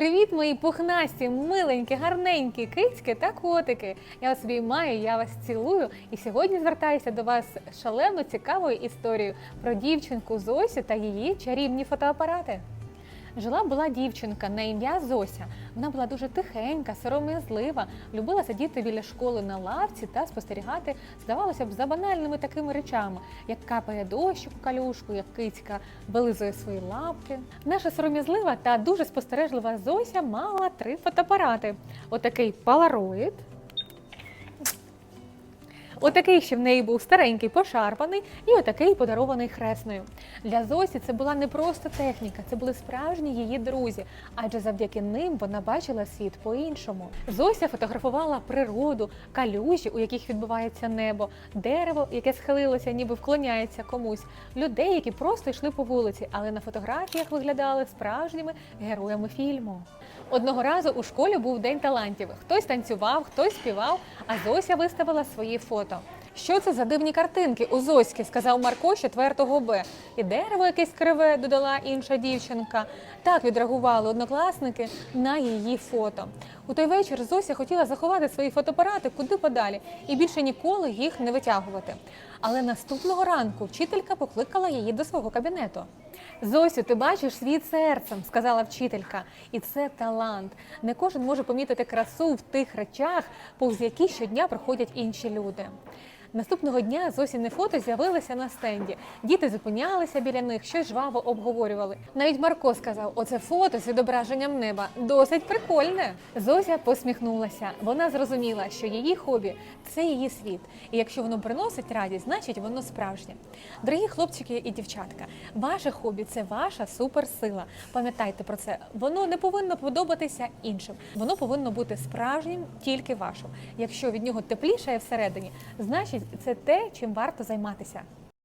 Привіт, мої пухнасті, миленькі, гарненькі кицьки та котики. Я вас обіймаю, я вас цілую. І сьогодні звертаюся до вас з шалено цікавою історією про дівчинку Зосю та її чарівні фотоапарати. Жила була дівчинка на ім'я Зося. Вона була дуже тихенька, сором'язлива, любила сидіти біля школи на лавці та спостерігати, здавалося б, за банальними такими речами, як капає дощ у калюшку, як кицька вилизує свої лапки. Наша сором'язлива та дуже спостережлива Зося мала три фотоапарати: отакий Polaroid, Отакий ще в неї був старенький, пошарпаний, і отакий подарований хресною. Для Зосі це була не просто техніка, це були справжні її друзі, адже завдяки ним вона бачила світ по-іншому. Зося фотографувала природу, калюжі, у яких відбувається небо, дерево, яке схилилося, ніби вклоняється комусь, людей, які просто йшли по вулиці, але на фотографіях виглядали справжніми героями фільму. Одного разу у школі був день талантів. Хтось танцював, хтось співав, а Зося виставила свої фото. Що це за дивні картинки у Зоськи, сказав Марко з 4 Б. І дерево якесь криве, додала інша дівчинка. Так відреагували однокласники на її фото. У той вечір Зося хотіла заховати свої фотоапарати куди подалі і більше ніколи їх не витягувати. Але наступного ранку вчителька покликала її до свого кабінету. Зосю, ти бачиш світ серцем, сказала вчителька, і це талант. Не кожен може помітити красу в тих речах, повз які щодня проходять інші люди. Наступного дня Зосіне фото з'явилися на стенді. Діти зупинялися біля них, щось жваво обговорювали. Навіть Марко сказав: оце фото з відображенням неба досить прикольне. Зося посміхнулася. Вона зрозуміла, що її хобі це її світ. І якщо воно приносить радість, значить воно справжнє. Дорогі хлопчики і дівчатка, ваше хобі це ваша суперсила. Пам'ятайте про це. Воно не повинно подобатися іншим. Воно повинно бути справжнім, тільки вашим. Якщо від нього теплішає всередині, значить це те, чим варто займатися.